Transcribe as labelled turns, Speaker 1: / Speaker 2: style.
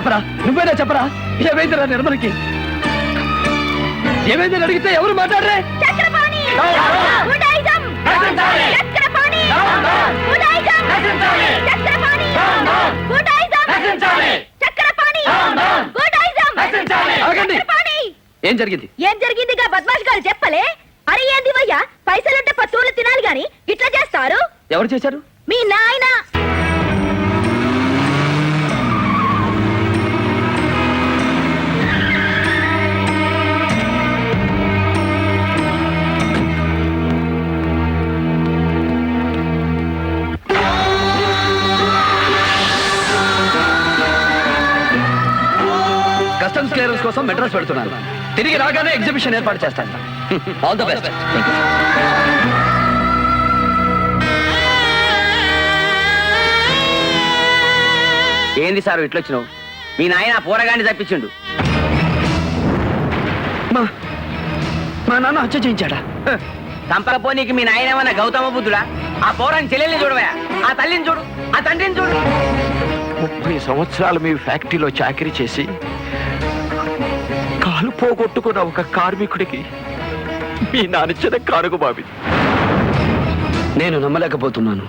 Speaker 1: చెప్పరా? నువ్వేనా చెప్పరా? ఏమైందిరా నిర్మలకి? ఏమైందని అడిగితే ఎవరు మాట్లాడరే? ఏం జరిగింది?
Speaker 2: ఏం జరిగిందిగా బద్మాష్ గారు చెప్పలే? అరే ఏంది భయ్యా పైసలుంటే పత్తూలు తినాలి గాని ఇట్లా చేస్తారు?
Speaker 1: ఎవరు చేశారు?
Speaker 2: మీ నాయన!
Speaker 1: కస్టమ్స్ క్లియరెన్స్ కోసం మెడ్రాస్ పెడుతున్నాను. తిరిగి రాగానే ఎగ్జిబిషన్ ఏర్పాటు చేస్తాను. ఆల్ ద బెస్ట్
Speaker 3: ఏంది సార్ ఇట్లొచ్చినావు మీ నాయన ఆ పోరగాన్ని తప్పించిండు.
Speaker 1: మా నాన్న హత్య చేయించాడా?
Speaker 3: చంపకపోనీకి మీ నాయన ఏమన్నా గౌతమ బుద్ధుడా? ఆ పోరాన్ని చెల్లెల్ని చూడవా ఆ తల్లిని చూడు ఆ తండ్రిని చూడు.
Speaker 4: ముప్పై సంవత్సరాలు మీ ఫ్యాక్టరీలో చాకరీ చేసి కాలు పోగొట్టుకున్న ఒక కార్మికుడికి మీ నానిచ్చిన కానుక బాబి
Speaker 1: నేను నమ్మలేకపోతున్నాను.